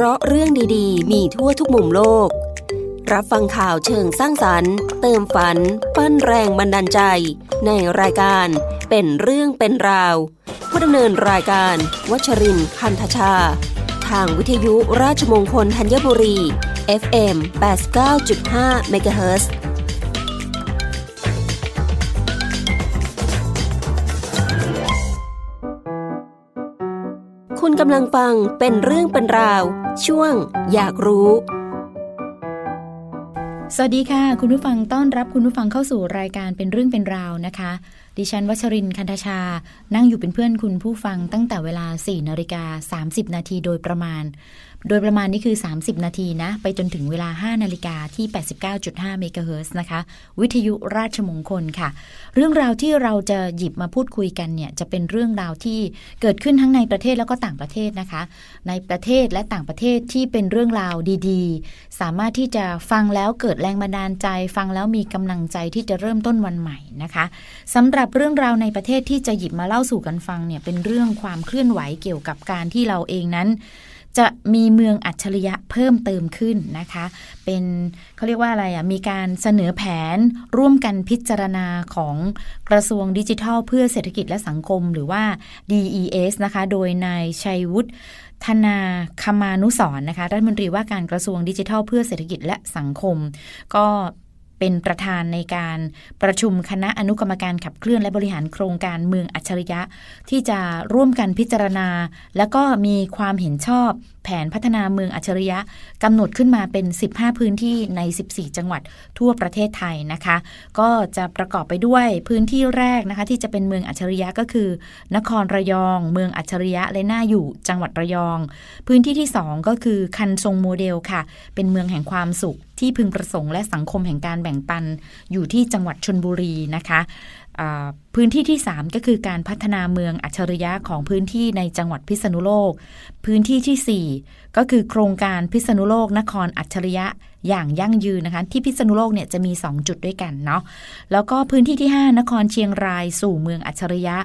ราะเรื่องดีๆ มีทั่วทุกมุมโลก รับฟังข่าวเชิงสร้างสรรค์ เติมฝัน ปั้นแรงบันดาลใจ ในรายการเป็นเรื่องเป็นราว ผู้ดำเนินรายการ วัชรินพันธชา ทางวิทยุราชมงคลธัญบุรี FM 89.5 MHz คุ กำลังฟังเป็นเรื่องเป็นราว ช่วง อยากรู้ สวัสดีค่ะ คุณผู้ฟังต้อนรับคุณผู้ฟังเข้าสู่รายการเป็นเรื่องเป็นราวนะคะ ดิฉันวัชรินคันธชา นั่งอยู่เป็นเพื่อนคุณผู้ฟังตั้งแต่เวลา 4นาฬิกา30 นาทีโดยประมาณ โดยประมาณนี้คือ 30 นาทีนะ ไปจนถึงเวลา 5 นาฬิกาที่ 89.5 เมกะเฮิรตซ์นะคะ วิทยุราชมงคลค่ะ เรื่องราวที่เราจะหยิบมาพูดคุยกันเนี่ยจะเป็นเรื่องราวที่เกิดขึ้นทั้งในประเทศแล้วก็ต่างประเทศนะคะ ในประเทศและต่างประเทศที่เป็นเรื่องราวดีๆ สามารถที่จะฟังแล้วเกิดแรงบันดาลใจ ฟังแล้วมีกำลังใจที่จะเริ่มต้นวันใหม่นะคะสำหรับเรื่องราวในประเทศที่จะหยิบมาเล่าสู่กันฟังเนี่ยเป็นเรื่องความเคลื่อนไหวเกี่ยวกับการที่เราเองนั้น จะมีเมืองอัจฉริยะเพิ่มเติมขึ้นนะคะ เป็นเขาเรียกว่าอะไรอะมีการเสนอแผนร่วมกันพิจารณาของกระทรวงดิจิทัล เพื่อเศรษฐกิจและสังคมหรือว่า DES นะคะ โดยนายชัยวุฒิธนาคมานุสรนะคะ รัฐมนตรีว่าการกระทรวงดิจิทัล เพื่อเศรษฐกิจและสังคม ก็ เป็นประธานในการประชุมคณะอนุกรรมการขับเคลื่อนและบริหารโครงการเมืองอัจฉริยะ ที่จะร่วมกันพิจารณา แล้วก็มีความเห็นชอบ แผนพัฒนาเมืองอัจฉริยะกำหนดขึ้นมาเป็น 15 พื้นที่ใน 14 จังหวัดทั่วประเทศไทยนะคะ ก็จะประกอบไปด้วยพื้นที่แรกนะคะ ที่จะเป็นเมืองอัจฉริยะก็คือ นครระยอง เมืองอัจฉริยะและน่าอยู่จังหวัดระยอง พื้นที่ที่ 2 ก็คือคันทรงโมเดลค่ะ เป็นเมืองแห่งความสุขที่พึงประสงค์และสังคมแห่งการบ่งปันอยู่ที่จังหวัดชนบุรีนะคะพื้นที่ที่ 3 ก็คือการพัฒนาเมืองอัจฉริยะของพื้นที่ในจังหวัดพิษณุโลก พื้นที่ที่ 4 ก็คือโครงการพิษณุโลกนครอัจฉริยะอย่างยั่งยืนนะคะที่พิษณุโลกเนี่ยจะมี 2 จุดด้วยกันเนาะแล้วก็พื้นที่ที่ 5 นครเชียงรายสู่เมืองอัจฉริยะ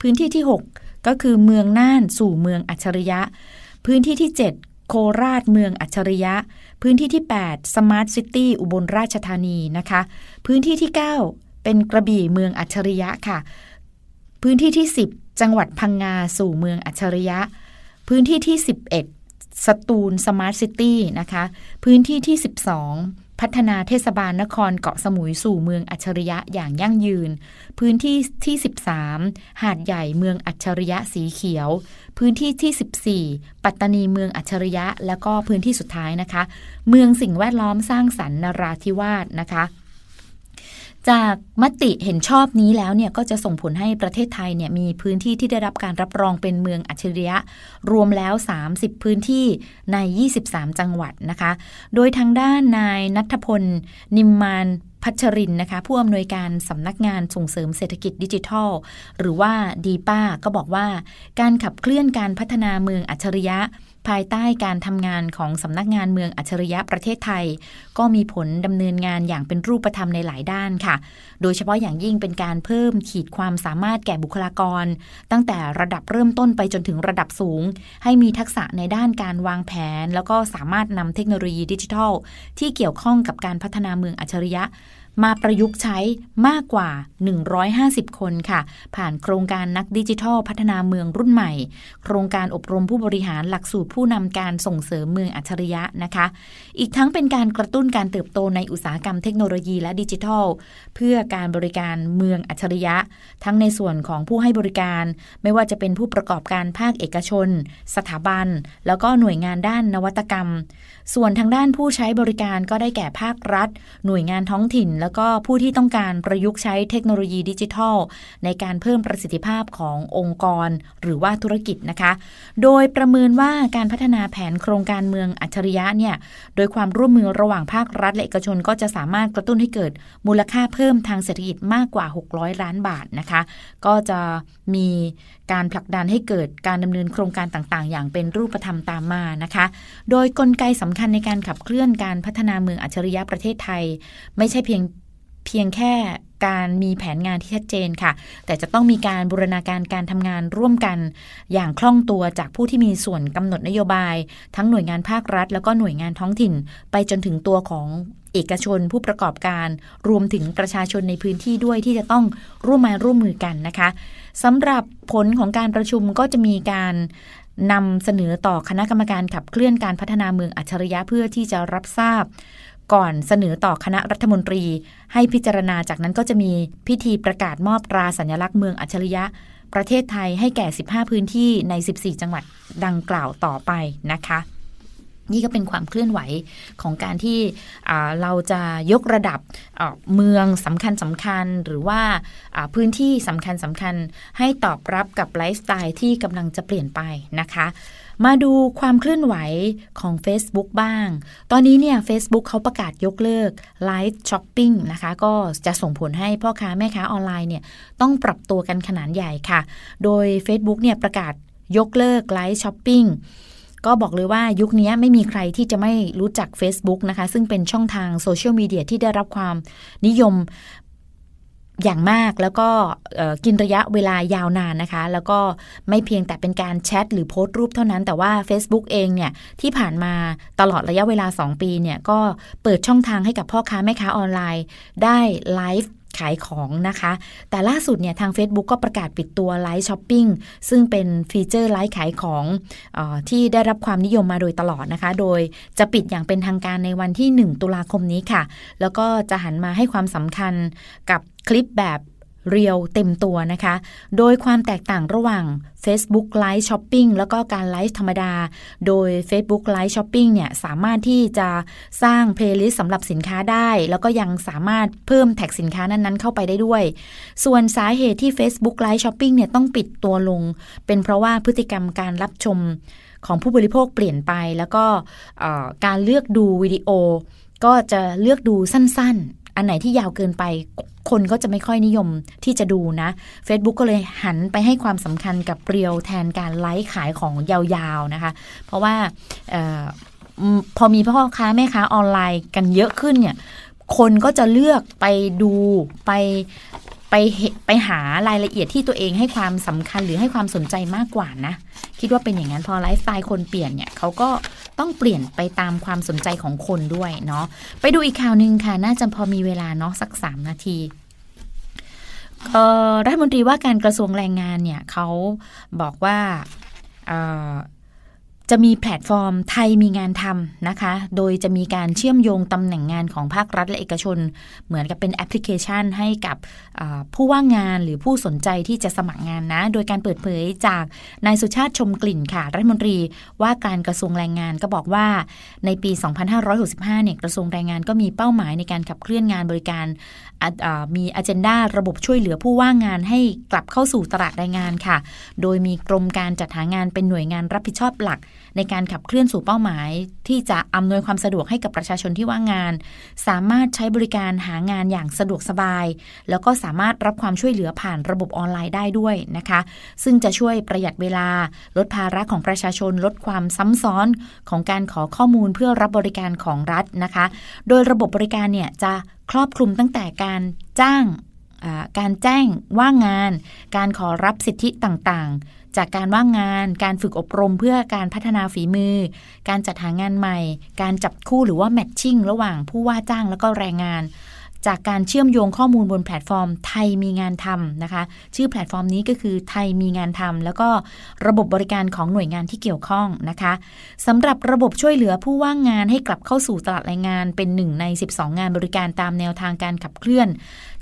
พื้นที่ที่ 6 ก็คือเมืองน่านสู่เมืองอัจฉริยะ พื้นที่ที่ 7 โคราชเมืองอัจฉริยะ พื้นที่ที่8สมาร์ทซิตี้อุบลราชธานีนะคะ พื้นที่ที่ 9 เป็นกระบี่เมืองอัจฉริยะค่ะ พื้นที่ที่ 10 จังหวัดพังงาสู่เมืองอัจฉริยะ พื้นที่ที่ 11สตูลสมาร์ทซิตี้นะคะ พื้นที่ที่ 12 พัฒนาเทศบาลนครเกาะสมุยสู่เมืองอัจฉริยะอย่างยั่งยืน พื้นที่ที่ 13 หาดใหญ่เมืองอัจฉริยะสีเขียว พื้นที่ที่ 14 ปัตตานีเมืองอัจฉริยะ แล้วก็พื้นที่สุดท้ายนะคะ เมืองสิ่งแวดล้อมสร้างสรรค์นราธิวาสนะคะ จากมติเห็นชอบนี้แล้วเนี่ยก็จะส่งผลให้ประเทศไทยเนี่ยมีพื้นที่ที่ได้รับการรับรองเป็นเมืองอัจฉริยะ รวมแล้ว 30 พื้นที่ใน 23 จังหวัดนะคะ โดยทางด้านนายนัทพล นิมมานพัชรินนะคะผู้อำนวยการสำนักงานส่งเสริมเศรษฐกิจดิจิทัล หรือว่าดีป้าก็บอกว่า การขับเคลื่อนการพัฒนาเมืองอัจฉริยะ ภายใต้การทำงานของสำนักงานเมืองอัจฉริยะประเทศไทย ก็มีผลดำเนินงานอย่างเป็นรูปธรรมในหลายด้านค่ะ โดยเฉพาะอย่างยิ่งเป็นการเพิ่มขีดความสามารถแก่บุคลากร ตั้งแต่ระดับเริ่มต้นไปจนถึงระดับสูง ให้มีทักษะในด้านการวางแผน แล้วก็สามารถนำเทคโนโลยีดิจิทัล ที่เกี่ยวข้องกับการพัฒนาเมืองอัจฉริยะ มาประยุกต์ใช้มากกว่า 150 คนค่ะ ผ่านโครงการนักดิจิทัล พัฒนาเมืองรุ่นใหม่ โครงการอบรมผู้บริหารหลักสูตรผู้นำการส่งเสริมเมืองอัจฉริยะนะคะ อีกทั้งเป็นการกระตุ้นการเติบโตในอุตสาหกรรมเทคโนโลยีและดิจิทัล เพื่อการบริการเมืองอัจฉริยะ ทั้งในส่วนของผู้ให้บริการ ไม่ว่าจะเป็นผู้ประกอบการภาคเอกชน สถาบัน แล้วก็หน่วยงานด้านนวัตกรรม ส่วนทางด้านผู้ใช้บริการก็ได้แก่ภาครัฐ หน่วยงานท้องถิ่น แล้วก็ผู้ที่ต้องการประยุกต์ใช้เทคโนโลยีดิจิทัล ในการเพิ่มประสิทธิภาพขององค์กร หรือว่าธุรกิจนะคะ โดยประเมินว่าการพัฒนาแผนโครงการเมืองอัจฉริยะเนี่ยโดยความร่วมมือระหว่างภาครัฐและเอกชนก็จะสามารถกระตุ้นให้เกิดมูลค่าเพิ่มทางเศรษฐกิจมากกว่า 600 ล้านบาทนะคะ ก็จะมี การผลักดันให้เกิดการดำเนินโครงการต่างๆ อย่างเป็นรูปธรรมตามมานะคะ โดยกลไกสำคัญในการขับเคลื่อนการพัฒนาเมืองอัจฉริยะประเทศไทย ไม่ใช่เพียงเพียงแค่การมีแผนงานที่ชัดเจนค่ะ แต่จะต้องมีการบูรณาการการทำงานร่วมกัน อย่างคล่องตัวจากผู้ที่มีส่วนกำหนดนโยบาย ทั้งหน่วยงานภาครัฐ แล้วก็หน่วยงานท้องถิ่น ไปจนถึงตัวของเอกชนผู้ประกอบการ รวมถึงประชาชนในพื้นที่ด้วยที่จะต้องร่วมมาร่วมมือกันนะคะ สำหรับผลของการประชุมก็จะมีการนำเสนอต่อคณะกรรมการขับเคลื่อนการพัฒนาเมืองอัจฉริยะเพื่อที่จะรับทราบ ก่อนเสนอต่อคณะรัฐมนตรี ให้พิจารณาจากนั้นก็จะมีพิธีประกาศมอบตราสัญลักษณ์เมืองอัจฉริยะ ประเทศไทยให้แก่ 15 พื้นที่ใน 14 จังหวัดดังกล่าวต่อไปนะคะ นี่ก็เป็นความเคลื่อนไหวของการที่เราจะยกระดับเมืองสำคัญสำคัญหรือว่าอ่าพื้นที่สำคัญสำคัญให้ตอบรับกับไลฟ์สไตล์ที่กำลังจะเปลี่ยนไปนะคะ มาดูความเคลื่อนไหวของ Facebook บ้าง ตอนนี้เนี่ย Facebook เขาประกาศยกเลิกไลฟ์ช้อปปิ้งนะคะ ก็จะส่งผลให้พ่อค้าแม่ค้าออนไลน์เนี่ยต้องปรับตัวกันขนาดใหญ่ค่ะ โดย Facebook เนี่ยประกาศยกเลิกไลฟ์ช้อปปิ้ง ก็บอกเลยว่ายุคนี้ไม่มีใครที่จะไม่รู้จัก Facebook นะคะ ซึ่งเป็นช่องทางโซเชียลมีเดียที่ได้รับความนิยมอย่างมากแล้วก็กินระยะเวลายาวนานนะคะ แล้วก็ไม่เพียงแต่เป็นการแชทหรือโพสต์รูปเท่านั้น แต่ว่า Facebook เองเนี่ย ที่ผ่านมาตลอดระยะเวลา 2 ปีเนี่ย ก็เปิดช่องทางให้กับพ่อค้าแม่ค้าออนไลน์ ได้ไลฟ์ ขายของนะคะ แต่ล่าสุดเนี่ยทาง Facebook ก็ประกาศปิดตัวไลฟ์ช้อปปิ้งซึ่งเป็นฟีเจอร์ไลฟ์ขายของออที่ได้รับความนิยมมาโดยตลอดนะคะ โดยจะปิดอย่างเป็นทางการในวันที่ 1 ตุลาคมนี้ค่ะ แล้วก็จะหันมาให้ความสำคัญกับคลิปแบบ เรียวเต็มตัวนะคะ โดยความแตกต่างระหว่าง Facebook Live Shopping แล้วก็การไลฟ์ธรรมดา โดย Facebook Live Shopping เนี่ยสามารถที่จะสร้างเพลย์ลิสต์สำหรับสินค้าได้ แล้วก็ยังสามารถเพิ่มแท็กสินค้านั้นๆ เข้าไปได้ด้วย ส่วนสาเหตุที่ Facebook Live Shopping เนี่ยต้องปิดตัวลง เป็นเพราะว่าพฤติกรรมการรับชมของผู้บริโภคเปลี่ยนไป แล้วก็การเลือกดูวิดีโอ ก็จะเลือกดูสั้นๆ อันไหนที่ยาวเกินไป คนก็จะไม่ค่อยนิยมที่จะดูนะ Facebook ก็เลยหันไปให้ความสำคัญกับเรียวแทนการไลฟ์ขายของยาวๆนะคะ เพราะว่าออพอมีพ่อค้าแม่ค้าออนไลน์กันเยอะขึ้นเนี่ยคนก็จะเลือกไปดูไป ไปเห็นไปหารายละเอียดที่ตัวเองให้ความสำคัญหรือให้ความสนใจมากกว่านะ คิดว่าเป็นอย่างนั้นพอไลฟ์สไตล์คนเปลี่ยนเนี่ยเขาก็ต้องเปลี่ยนไปตามความสนใจของคนด้วยเนาะไปดูอีกข่าวหนึ่งค่ะ น่าจะพอมีเวลาเนาะสัก 3 นาทีรัฐมนตรีว่าการกระทรวงแรงงานเนี่ยเขาบอกว่า จะมีแพลตฟอร์มไทยมีงานทำนะคะ โดยจะมีการเชื่อมโยงตำแหน่งงานของภาครัฐและเอกชน เหมือนกับเป็นแอปพลิเคชันให้กับผู้ว่างงานหรือผู้สนใจที่จะสมัครงานนะ โดยการเปิดเผยจากนายสุชาติชมกลิ่นค่ะ รัฐมนตรีว่าการกระทรวงแรงงานก็บอกว่าในปี 2565 เนี่ยกระทรวงแรงงานก็มีเป้าหมายในการขับเคลื่อนงานบริการอะอ่ามีอ g e n d a ระบบช่วยเหลือผู้ว่างงานให้กลับเข้าสู่ตลาดแรงงานค่ะ โดยมีกรมการจัดหางานเป็นหน่วยงานรับผิดชอบหลักในการขับเคลื่อนสู่เป้าหมาย ที่จะอำนวยความสะดวกให้กับประชาชนที่ว่างงาน สามารถใช้บริการหางานอย่างสะดวกสบาย แล้วก็สามารถรับความช่วยเหลือผ่านระบบออนไลน์ได้ด้วยนะคะ ซึ่งจะช่วยประหยัดเวลา ลดภาระของประชาชน ลดความซ้ำซ้อนของการขอข้อมูลเพื่อรับบริการของรัฐนะคะ โดยระบบบริการเนี่ยจะครอบคลุมตั้งแต่การจ้างการแจ้งว่างงาน การขอรับสิทธิต่างๆ จากการว่างงาน การฝึกอบรมเพื่อการพัฒนาฝีมือ การจัดหางานใหม่ การจับคู่หรือว่าแมทชิ่งระหว่างผู้ว่าจ้างแล้วก็แรงงาน จากการเชื่อมโยงข้อมูลบนแพลตฟอร์ม ไทยมีงานทำนะคะ ชื่อแพลตฟอร์มนี้ก็คือไทยมีงานทำแล้วก็ระบบบริการของหน่วยงานที่เกี่ยวข้องนะคะสำหรับระบบช่วยเหลือผู้ว่างงานให้กลับเข้าสู่ตลาดแรงงานเป็นหนึ่งใน 12 งานบริการตามแนวทางการขับเคลื่อน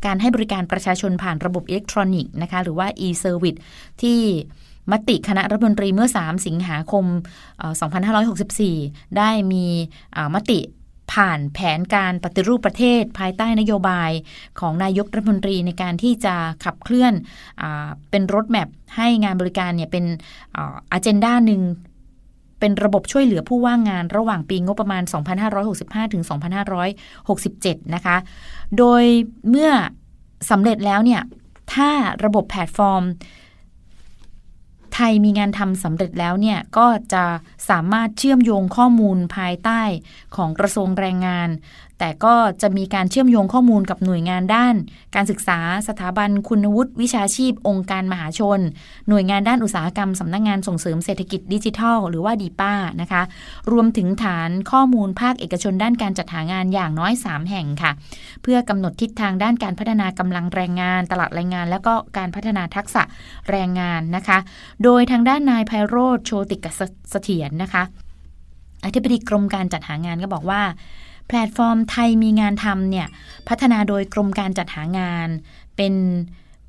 การให้บริการประชาชนผ่านระบบอิเล็กทรอนิกส์นะคะหรือว่า e-service ที่ มติคณะรัฐมนตรีเมื่อ 3 สิงหาคม 2564 ได้มีมติผ่านแผนการปฏิรูปประเทศภายใต้นโยบายของนายกรัฐมนตรีในการที่จะขับเคลื่อนอเป็นรถแมพให้งานบริการเนี่ยเป็นอัเจนดาหนึ่งเป็นระบบช่วยเหลือผู้ว่างงานระหว่างปีงบประมาณ 2565 ถึง 2567 นะคะ โดยเมื่อสำเร็จแล้วเนี่ย ถ้าระบบแพลตฟอร์ม ไทยมีงานทำสำเร็จแล้วเนี่ยก็จะสามารถเชื่อมโยงข้อมูลภายใต้ของกระทรวงแรงงาน แต่ก็จะมีการเชื่อมโยงข้อมูลกับหน่วยงานด้าน การศึกษาสถาบันคุณวุฒิวิชาชีพ องค์การมหาชน หน่วยงานด้านอุตสาหกรรมสำนักงานส่งเสริมเศรษฐกิจดิจิทัล หรือว่าดีป้านะคะ รวมถึงฐานข้อมูลภาคเอกชนด้านการจัดหางานอย่างน้อย 3 แห่งค่ะ เพื่อกำหนดทิศทางด้านการพัฒนากำลังแรงงาน ตลาดแรงงาน แล้วก็การพัฒนาทักษะแรงงานนะคะ โดยทางด้านนายไพโรธโชติกเสถียรนะคะ อธิบดีกรมการจัดหางานก็บอกว่า แพลตฟอร์มไทยมีงานทำเนี่ยพัฒนาโดยกรมการจัดหางาน เป็น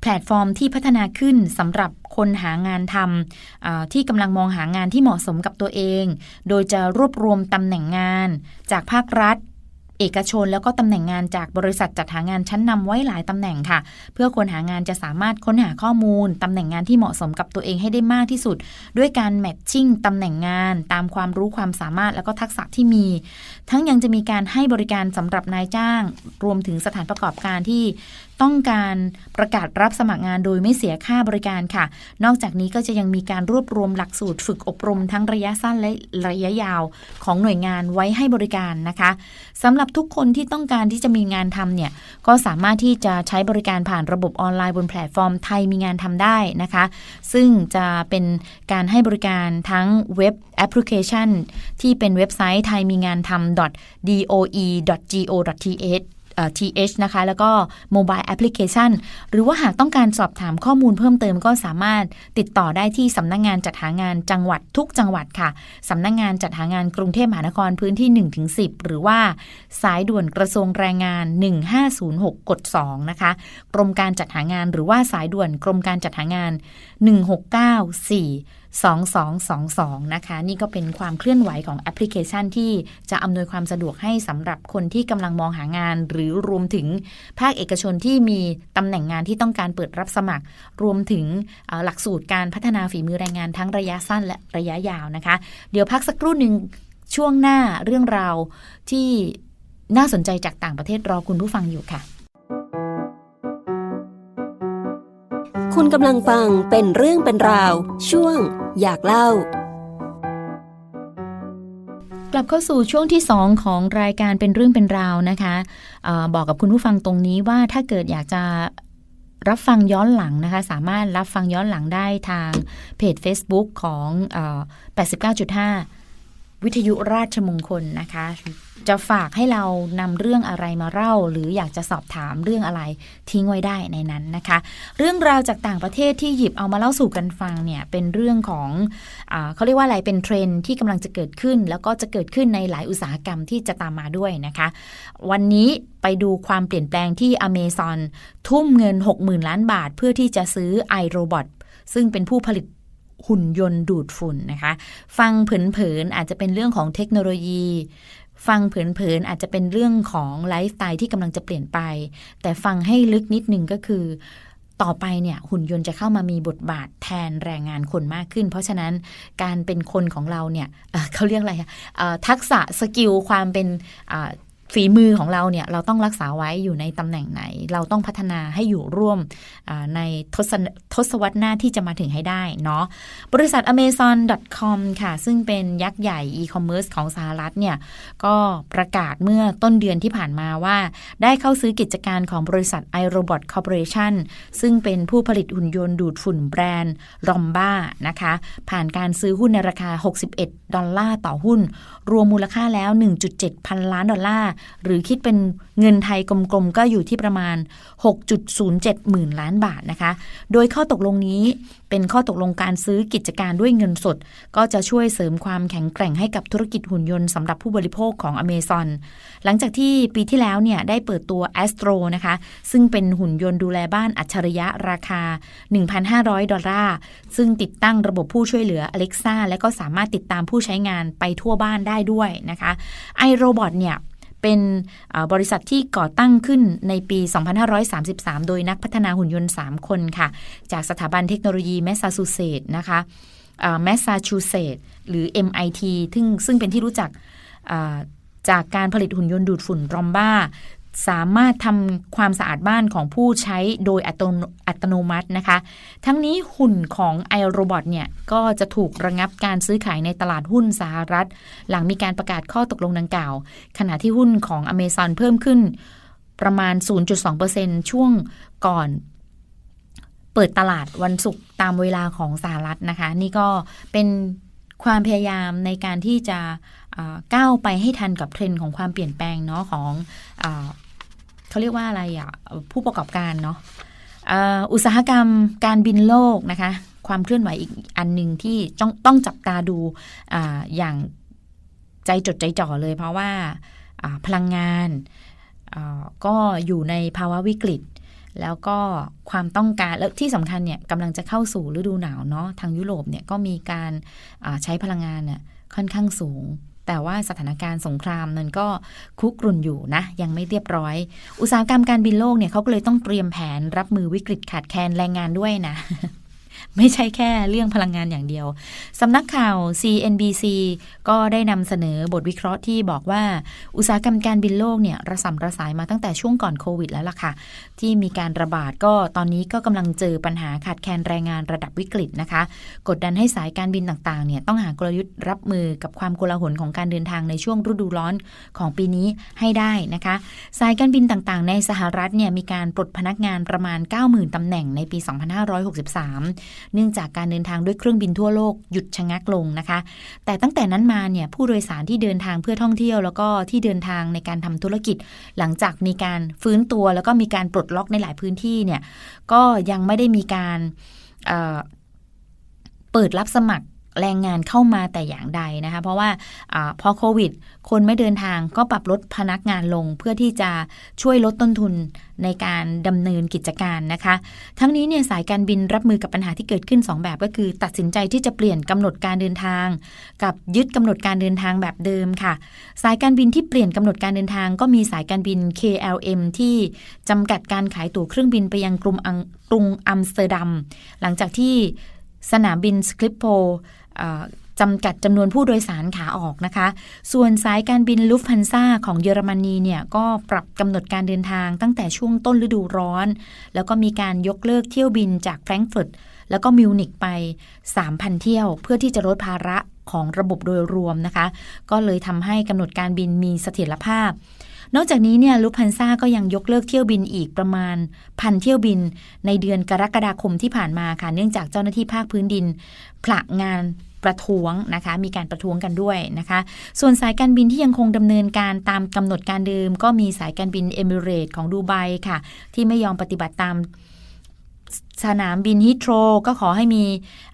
แพลตฟอร์มที่พัฒนาขึ้นสำหรับคนหางานทำที่กำลังมองหางานที่เหมาะสมกับตัวเอง โดยจะรวบรวมตำแหน่งงาน จากภาครัฐ เอกชน แล้วก็ตำแหน่งงานจากบริษัทจัดหางานชั้นนำไว้หลายตำแหน่งค่ะ เพื่อคนหางานจะสามารถค้นหาข้อมูลตำแหน่งงานที่เหมาะสมกับตัวเองให้ได้มากที่สุด ด้วยการแมทชิ่งตำแหน่งงาน ตามความรู้ความสามารถแล้วก็ทักษะที่มี ทั้งยังจะมีการให้บริการสำหรับนายจ้าง รวมถึงสถานประกอบการที่ ต้องการประกาศรับสมัครงานโดยไม่เสียค่าบริการค่ะ นอกจากนี้ก็จะยังมีการรวบรวมหลักสูตรฝึกอบรมทั้งระยะสั้นและระยะยาวของหน่วยงานไว้ให้บริการนะคะสำหรับทุกคนที่ต้องการที่จะมีงานทำเนี่ยก็สามารถที่จะใช้บริการผ่านระบบออนไลน์บนแพลตฟอร์มไทยมีงานทำได้นะคะ ซึ่งจะเป็นการให้บริการทั้งเว็บแอปพลิเคชัน ที่เป็นเว็บไซต์ไทยมีงานทำ doe.go.th th นะคะ แล้วก็โมบายแอปพลิเคชันหรือว่าหากต้องการสอบถามข้อมูลเพิ่มเติมก็สามารถติดต่อได้ที่สำนักงงานจัดหางานจังหวัดทุกจังหวัดค่ะสำนักงงานจัดหางานกรุงเทพมหานครพื้นที่ 1-10 หรือว่าสายด่วนกระทรวงแรงงาน 1506 กด 2 นะคะ กรมการจัดหางานหรือว่าสายด่วนกรมการจัดหางาน 1694 2222 นะคะ นี่ก็เป็นความเคลื่อนไหวของแอปพลิเคชันที่จะอำนวยความสะดวกให้สำหรับคนที่กำลังมองหางาน หรือรวมถึงภาคเอกชนที่มีตำแหน่งงานที่ต้องการเปิดรับสมัคร รวมถึงหลักสูตรการพัฒนาฝีมือแรงงานทั้งระยะสั้นและระยะยาวนะคะ เดี๋ยวพักสักครู่หนึ่งช่วงหน้าเรื่องราวที่น่าสนใจจากต่างประเทศรอคุณผู้ฟังอยู่ค่ะ คุณกำลังฟังเป็นเรื่องเป็นราว ช่วงอยากเล่า กลับเข้าสู่ช่วงที่ 2 ของรายการเป็นเรื่องเป็นราวนะคะออบอกกับคุณผู้ฟังตรงนี้ว่าถ้าเกิดอยากจะรับฟังย้อนหลังนะคะ สามารถรับฟังย้อนหลังได้ทางเพจ Facebook ของอ89.5 วิทยุราชมงคลนะคะ จะฝากให้เรานำเรื่องอะไรมาเล่า หรืออยากจะสอบถามเรื่องอะไรทิ้งไว้ได้ในนั้นนะคะ เรื่องราวจากต่างประเทศที่หยิบเอามาเล่าสู่กันฟังเนี่ยเป็นเรื่องของอเขาเรียกว่าอะไรเป็นเทรนที่กำลังจะเกิดขึ้น แล้วก็จะเกิดขึ้นในหลายอุตสาหกรรมที่จะตามมาด้วยนะคะ วันนี้ไปดูความเปลี่ยนแปลงที่อเมซอนทุ่มเงิน 60,000 ล้านบาท เพื่อที่จะซื้อ iRobot ซึ่งเป็นผู้ผลิต หุ่นยนต์ดูดฝุ่นนะคะ ฟังเผินๆอาจจะเป็นเรื่องของเทคโนโลยี ฟังเผินๆอาจจะเป็นเรื่องของไลฟ์สไตล์ที่กำลังจะเปลี่ยนไป แต่ฟังให้ลึกนิดนึงก็คือต่อไปเนี่ยหุ่นยนต์จะเข้ามามีบทบาทแทนแรงงานคนมากขึ้น เพราะฉะนั้นการเป็นคนของเราเนี่ยเขาเรียกอะไรทักษะสกิลความเป็น ฝีมือของเราเนี่ยเราต้องรักษาไว้อยู่ในตำแหน่งไหน เราต้องพัฒนาให้อยู่ร่วมในทศทศวรรษหน้าที่จะมาถึงให้ได้เนาะบริษัท amazon.com ค่ะ ซึ่งเป็นยักษ์ใหญ่อีคอมเมิร์ซของสหรัฐเนี่ยก็ประกาศเมื่อต้นเดือนที่ผ่านมาว่า ได้เข้าซื้อกิจการของบริษัท iRobot Corporation ซึ่งเป็นผู้ผลิตหุ่นยนต์ดูดฝุ่นแบรนด์รอมบ้านะคะ ผ่านการซื้อหุ้นในราคา 61ดอลลาร์ต่อหุ้น รวมมูลค่าแล้ว 1.7 พันล้านดอลลาร์ หรือคิดเป็นเงินไทยกลมๆ ก็อยู่ที่ประมาณ 6.07 หมื่นล้านบาทนะคะ โดยข้อตกลงนี้เป็นข้อตกลงการซื้อกิจการด้วยเงินสด ก็จะช่วยเสริมความแข็งแกร่งให้กับธุรกิจหุ่นยนต์สำหรับผู้บริโภคของอเมซอนหลังจากที่ปีที่แล้วเนี่ยได้เปิดตัว Astro นะคะ ซึ่งเป็นหุ่นยนต์ดูแลบ้านอัจฉริยะราคา 1,500 ดอลลาร์ ซึ่งติดตั้งระบบผู้ช่วยเหลือ Alexa และก็สามารถติดตามผู้ใช้งานไปทั่วบ้านได้ด้วยนะคะไอโรบอทเนี่ย เป็นบริษัทที่ก่อตั้งขึ้นในปี 2533 โดยนักพัฒนาหุ่นยนต์ 3 คนค่ะ จากสถาบันเทคโนโลยีแมสซาชูเซตส์นะคะแมสซาชูเซตส์หรือ MIT ซึ่งซึ่งเป็นที่รู้จักจากการผลิตหุ่นยนต์ดูดฝุ่นรอมบ้า สามารถทำความสะอาดบ้านของผู้ใช้โดยอัตโนตโนมัตินะคะ ทั้งนี้หุ่นของ iRobot เนี่ยก็จะถูกระงับการซื้อขายในตลาดหุ้นสหรัฐ หลังมีการประกาศข้อตกลงดังกล่าว ขณะที่หุ้นของ Amazon เพิ่มขึ้นประมาณ 0.2%ช่วงก่อนเปิดตลาดวันศุกร์ตามเวลาของสหรัฐนะคะ นี่ก็เป็นความพยายามในการที่จะก้าวไปให้ทันกับเทรนด์ของความเปลี่ยนแปลงเนาะของ เขาเรียกว่าอะไรอะผู้ประกอบการเนาะอุตสาหกรรมการบินโลกนะคะ ความเคลื่อนไหวอีกอันหนึ่งที่ต้องต้องจับตาดูออย่างใจจดใจจ่อเลย เพราะว่าพลังงานก็อยู่ในภาวะวิกฤต แล้วก็ความต้องการแล้วที่สำคัญเนี่ยกำลังจะเข้าสู่ฤดูหนาวเนาะทางยุโรปเนี่ยก็มีการใช้พลังงานเนี่ยค่อนข้างสูง แต่ว่าสถานการณ์สงครามนั้นก็คุกรุ่นอยู่นะ ยังไม่เรียบร้อย อุตสาหกรรมการบินโลกเนี่ยเขาก็เลยต้องเตรียมแผนรับมือวิกฤตขาดแคลนแรงงานด้วยนะ ไม่ใช่แค่เรื่องพลังงานอย่างเดียว สำนักข่าว CNBC ก็ได้นำเสนอบทวิเคราะห์ที่บอกว่า อุตสาหกรรมการบินโลกเนี่ยระสำระสายมาตั้งแต่ช่วงก่อนโควิดแล้วล่ะค่ะ ที่มีการระบาดก็ตอนนี้ก็กำลังเจอปัญหาขาดแคลนแรงงานระดับวิกฤตนะคะ กดดันให้สายการบินต่างๆเนี่ยต้องหากลยุทธ์รับมือกับความโกลาหลของการเดินทางในช่วงฤดูร้อนของปีนี้ให้ได้นะคะ สายการบินต่างๆ ในสหรัฐเนี่ยมีการปลดพนักงานประมาณ 90,000ตำแหน่งในปี 2563เนื่องจากการเดินทางด้วยเครื่องบินทั่วโลกหยุดชะงักลงนะคะ แต่ตั้งแต่นั้นมาเนี่ยผู้โดยสารที่เดินทางเพื่อท่องเที่ยว แล้วก็ที่เดินทางในการทำธุรกิจ หลังจากมีการฟื้นตัวแล้วก็มีการปลดล็อกในหลายพื้นที่เนี่ยก็ยังไม่ได้มีการเเปิดรับสมัคร แรงงานเข้ามาแต่อย่างใดนะคะเพราะว่าอพอโควิด คนไม่เดินทางก็ปรับลดพนักงานลง เพื่อที่จะช่วยลดต้นทุนในการดำเนินกิจการนะคะ ทั้งนี้เนี่ยสายการบินรับมือกับปัญหาที่เกิดขึ้น 2 แบบก็คือ ตัดสินใจที่จะเปลี่ยนกำหนดการเดินทาง กับยึดกำหนดการเดินทางแบบเดิมค่ะ สายการบินที่เปลี่ยนกำหนดการเดินทาง ก็มีสายการบิน KLM ที่จำกัดการขายตั๋วเครื่องบินไปยังกรุงอังกรุงอัมสเตอร์ดัม หลังจากที่สนามบินสคริปโพ จำกัดจำนวนผู้โดยสารขาออกนะคะ ส่วนสายการบินลุฟพันซาของเยอรมนีเนี่ยก็ปรับกำหนดการเดินทางตั้งแต่ช่วงต้นฤดูร้อน แล้วก็มีการยกเลิกเที่ยวบินจากแฟรงก์เฟิร์ตแล้วก็มิวนิกไป 3,000 เที่ยวเพื่อที่จะลดภาระของระบบโดยรวมนะคะ ก็เลยทำให้กำหนดการบินมีเสถียรภาพ นอกจากนี้เนี่ยลุพันซ่าก็ยังยกเลิกเที่ยวบินอีกประมาณพันเที่ยวบินในเดือนกรกฎาคมที่ผ่านมาค่ะ เนื่องจากเจ้าหน้าที่ภาคพื้นดินผละงานประท้วงนะคะ มีการประท้วงกันด้วยนะคะ ส่วนสายการบินที่ยังคงดำเนินการตามกำหนดการเดิม ก็มีสายการบินเอมิเรตของดูไบค่ะ ที่ไม่ยอมปฏิบัติตามสนามบินฮิตโตรก็ขอให้มี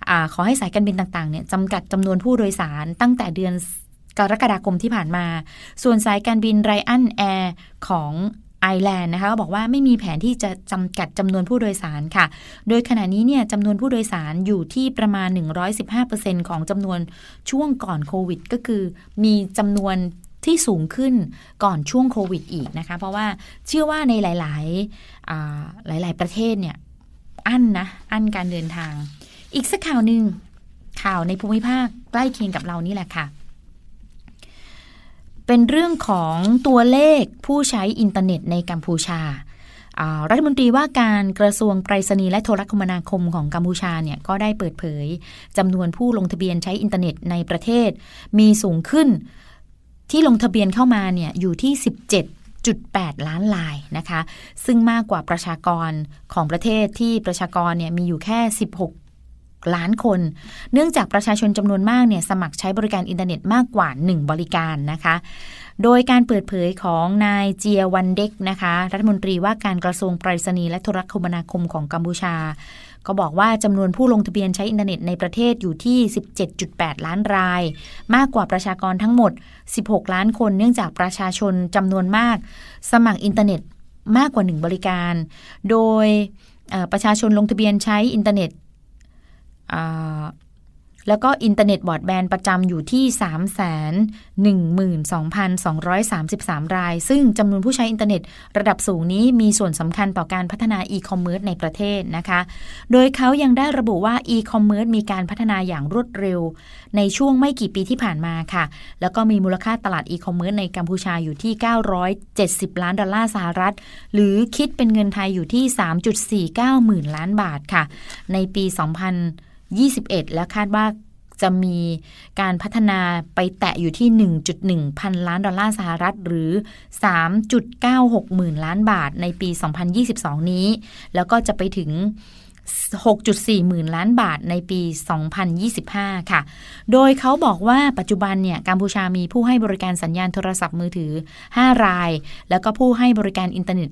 อขอให้สายการบินต่างๆเนี่ยจำกัดจำนวนผู้โดยสารตั้งแต่เดือน กรกฎาคมที่ผ่านมา ส่วนสายการบินไรอันแอร์ของไอแลนด์นะคะก็บอกว่าไม่มีแผนที่จะจำกัดจำนวนผู้โดยสารค่ะ โดยขณะนี้เนี่ยจำนวนผู้โดยสารอยู่ที่ประมาณ 115%ของจำนวนช่วงก่อนโควิด ก็คือมีจำนวนที่สูงขึ้นก่อนช่วงโควิดอีกนะคะ เพราะว่าเชื่อว่าในหลาย ๆ หลาย ๆ ประเทศเนี่ย อั้นนะ อั้นการเดินทาง อีกสักข่าวหนึ่งข่าวในภูมิภาคใกล้เคียงกับเรานี่แหละค่ะ เป็นเรื่องของตัวเลขผู้ใช้อินเทอร์เน็ตในกัมพูชา รัฐมนตรีว่าการกระทรวงไปรษณีย์และโทรคมนาคมของกัมพูชาเนี่ยก็ได้เปิดเผยจำนวนผู้ลงทะเบียนใช้อินเทอร์เน็ตในประเทศ มีสูงขึ้นที่ลงทะเบียนเข้ามาเนี่ยอยู่ที่ 17.8ล้านลายนะคะ ซึ่งมากกว่าประชากรของประเทศที่ประชากรเนี่ยมีอยู่แค่ 16 ล้านคน เนื่องจากประชาชนจำนวนมากเนี่ยสมัครใช้บริการอินเทอร์เน็ตมากกว่า 1 บริการนะคะ โดยการเปิดเผยของนายเจียวันเด็กนะคะ รัฐมนตรีว่าการกระทรวงไปรษณีย์และโทรคมนาคมของกัมพูชา ก็บอกว่าจำนวนผู้ลงทะเบียนใช้อินเทอร์เน็ตในประเทศอยู่ที่ 17.8 ล้านราย มากกว่าประชากรทั้งหมด 16 ล้านคน เนื่องจากประชาชนจำนวนมาก สมัครอินเทอร์เน็ตมากกว่า 1 บริการ โดยประชาชนลงทะเบียนใช้อินเทอร์เน็ต แล้วก็อินเทอร์เน็ตบอร์ดแบนประจำอยู่ที่ 312,233 ราย ซึ่งจำนวนผู้ใช้อินเทอร์เน็ตระดับสูงนี้มีส่วนสำคัญต่อการพัฒนาอีคอมเมิร์ซในประเทศนะคะ โดยเขายังได้ระบุว่าอีคอมเมิร์ซมีการพัฒนาอย่างรวดเร็ว ในช่วงไม่กี่ปีที่ผ่านมาค่ะ แล้วก็มีมูลค่าตลาดอีคอมเมิร์ซในกัมพูชาอยู่ที่ 970 ล้านดอลลาร์สหรัฐ หรือคิดเป็นเงินไทยอยู่ที่ 3.49 หมื่นล้านบาทค่ะ ในปี 2021 และคาดว่าจะมีการพัฒนาไปแตะอยู่ที่ 1.1 พันล้านดอลลาร์สหรัฐ หรือ 3.96 หมื่นล้านบาทในปี 2022 นี้ แล้วก็จะไปถึง 6.4 หมื่นล้านบาทในปี 2025 ค่ะ โดยเขาบอกว่าปัจจุบันเนี่ยกัมพูชามีผู้ให้บริการสัญญาณโทรศัพท์มือถือ 5 ราย แล้วก็ผู้ให้บริการอินเทอร์เน็ต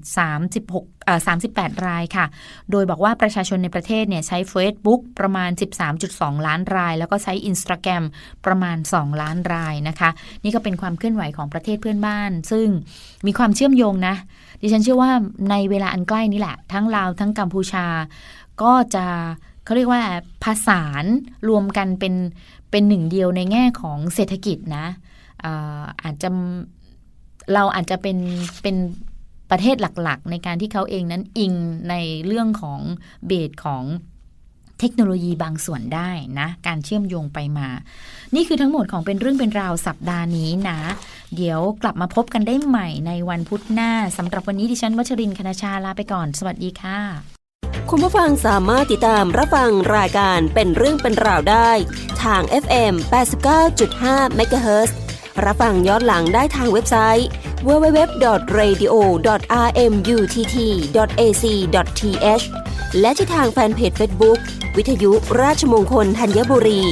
36เอ่อ38 รายค่ะ โดยบอกว่าประชาชนในประเทศเนี่ยใช้ Facebook ประมาณ 13.2 ล้านราย แล้วก็ใช้ Instagram ประมาณ 2 ล้านรายนะคะ นี่ก็เป็นความเคลื่อนไหวของประเทศเพื่อนบ้าน ซึ่งมีความเชื่อมโยงนะ ดิฉันเชื่อว่าในเวลาอันใกล้นี้แหละ ทั้งลาวทั้งกัมพูชา ก็จะเขาเรียกว่าผสานรวมกันเป็นเป็นหนึ่งเดียวในแง่ของเศรษฐกิจนะเอ่อาจจะเราอาจจะเป็นเป็นประเทศหลักๆ ในการที่เขาเองนั้นอิงในเรื่องของเบสของเทคโนโลยีบางส่วนได้นะ การเชื่อมโยงไปมา นี่คือทั้งหมดของเป็นเรื่องเป็นราวสัปดาห์นี้นะ เดี๋ยวกลับมาพบกันได้ใหม่ในวันพุธหน้าสำหรับวันนี้ดิฉันวัชรินทร์คณชาลาไปก่อน สวัสดีค่ะ คุณผู้ฟังสามารถติดตามรับฟังรายการเป็นเรื่องเป็นราวได้ ทาง FM 89.5 MHz รับฟังย้อนหลังได้ทางเว็บไซต์ www.radio.rmutt.ac.th และที่ทางแฟนเพจ Facebook วิทยุราชมงคลธัญบุรี